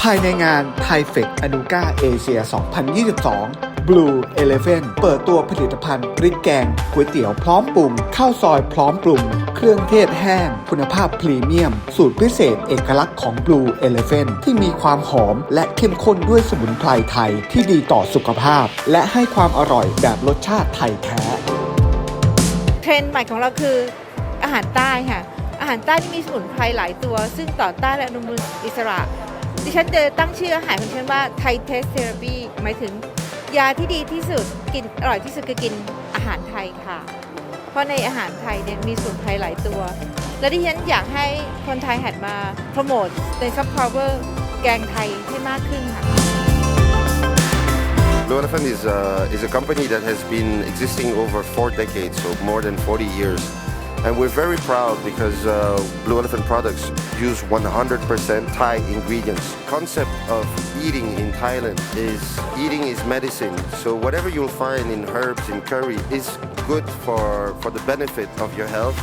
ภายในงานไทเฟกอนูกาเอเชีย2022 Blue Elephant เปิดตัวผลิตภัณฑ์พริกแกงก๋วยเตี๋ยวพร้อมปรุงข้าวซอยพร้อมปรุง เครื่องเทศแห้ง คุณภาพพรีเมียม สูตรพิเศษเอกลักษณ์ของ Blue Elephant ที่มีความหอมและเข้มข้นด้วยสมุนไพรไทยที่ดีต่อสุขภาพ และให้ความอร่อยแบบรสชาติไทยแท้ เทรนด์ใหม่ของเราคืออาหารใต้ค่ะ อาหารใต้ที่มีสมุนไพรหลายตัว ซึ่งต่อต้านและอนุมูลอิสระ ดิฉันจะตั้งชื่ออาหารของฉันว่าไทเทสเทอราปีหมายถึง ยาที่ดีที่สุดกินอร่อยที่สุดคือกินอาหารไทยค่ะ เพราะในอาหารไทยเนี่ยมีสมุนไพรหลายตัว และที่ฉันอยากให้คนไทยหันมาโปรโมทในซัพพลายเวอร์แกงไทยให้มากขึ้นค่ะ Blue Elephant is, uh, is a company that has been existing over four decades, so more than 40 years. And we're very proud because uh, Blue Elephant products use 100% Thai ingredients. Concept of eating in Thailand is eating is medicine. So whatever you'll find in herbs in curry is good for, for the benefit of your health.